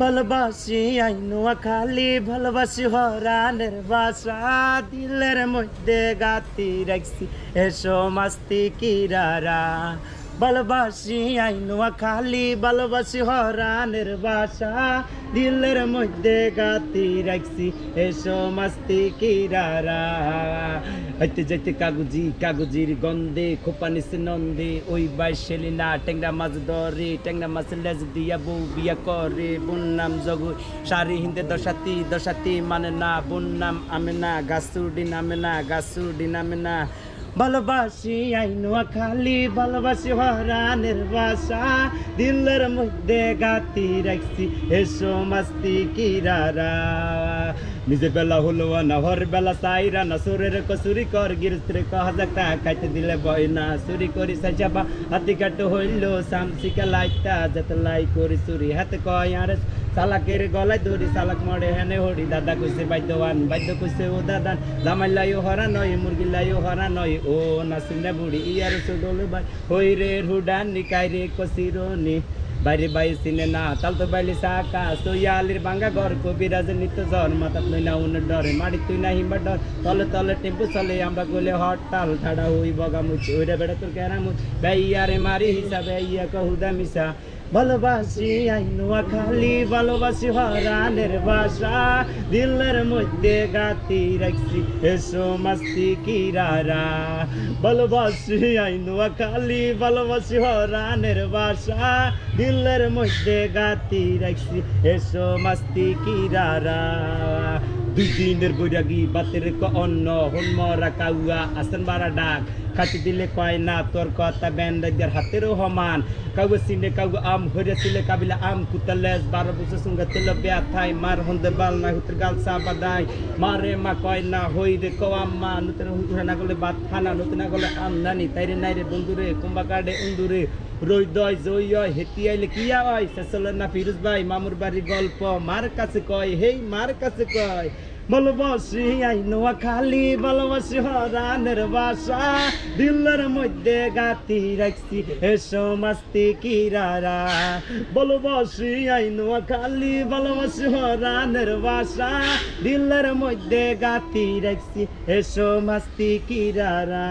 ভালোবাসি আইনুয়া খালি ভালোবাসি হরানের বাসা দিলের মধ্যে গাতি রাখছি। এসো মাস্তি কিরারা ভালোবাসি আইনুয়া খালি ভালোবাসি হরানের বাসা। দিলের মধ্যে গাতি রাখছি, এসো মাস্তি কিরারা। হইতে যাইতে কাগজি, কাগজির গন্ধে খোপা নিচে নন্দে, ওই বাইশেলি না ট্যাংরা মাছ ধরে, ট্যাংরা মাছ লেজ দিয়া বউ বিয়া করে। বোন নাম জগু, সারি হিন্দে দশাতি দশাতি মানে না, বোন নাম আমে না গাছুডি নামে না গাছুডি নামে না ভালোবাসি আইনুয়া খালি ভালোবাসি হরানের বাসা দিলের মধ্যে গাতি রাখছি এসো মাস্তি কিরারা। নিজে বেলা হলো না, হর বেলা সাইরা না, সুরের কসুরি কর, গিরস্ত্রে কহাজাক তা খাইতে দিলে বই না। চুরি করি সাজাবা হাতি কাট হইল, সামসিকা লাইতা যত লাই করি, চুরি হাতে কয় আরে সালাকের গলায় ধরি সালাক মরে হেনে হরি। দাদা কইছে বাইদ্যবান বাইদ্য কইছে, ও দাদা জামাই লাইও হরা নয় মুরগি লাইও হরা নয়। ও নাসিনা বুড়ি, ইয়ার সুডল বাই। হই রে হুডান নিকাই রে কসিরনি বাইরে বাই সিনে না, তাল তো বাইলি সাকা সোয়ালির বাঙ্গা ঘর, কবিরাজ নিত্য জ্বর। মাথা তুই না উন ডরে মারি তুই না হিম্বা ডর। তলে তলে টেম্পু চলে, আমরা গলে হরতাল। ঠাড়া হই বগা মুচি ওইটা বেড়া তোর কেরা মুচ ভাইয়ারে মারি হিসাবে, ইয়া কহুদা মিশা ভালোবাসি আইনুয়া খালি ভালোবাসি, হরানের বাসা দিলের মধ্যে গাতি রাখছি, এসো মাস্তি কিরারা। ভালোবাসি আইনুয়া খালি ভালোবাসি, হরানের বাসা দিলের মধ্যে গাতি রাখছি, এসো মাস্তি কিরারা। দুই দিনের বৈরাগী, বাতের অন্ন, হনমরা কাউয়া আসন বারা ডাক। খাটি দিলে কয় না, তোর কথা ব্যান্ডাইজার হাতেরও সমান কাউকে সিনে কাউকে আম হরে ছিলে কাবিলা আম কুতালেস বারো বছর সঙ্গে তেল বেয়া থাই মার হন্দে বাল না হুতর গাল সা বাদাই। মারে মা কয় না, হই রে কো আম্মা, নতুন না গলে বাত খানা, নতুন না গলে আমদানি। তাইরে নাইরে বন্ধুরে, কুম্বা কাডে উন্দুরে। রই দয়, জয় হেতি আইলে কিয়া হয় শেষলে না ফিরুজ ভাই, মামুর বাড়ির গল্প, মার কাছে কয়, হেই, মার কাছে কয় ভালোবাসি আইনুয়া খালি ভালোবাসি হরানের বাসা দিলের মধ্যে গাতি রাখছি, এসো মাস্তি কিরারা। ভালোবাসি আইনুয়া খালি ভালোবাসি হরানের বাসা দিলের মধ্যে গাতি রাখছি, এসো মাস্তি কিরারা।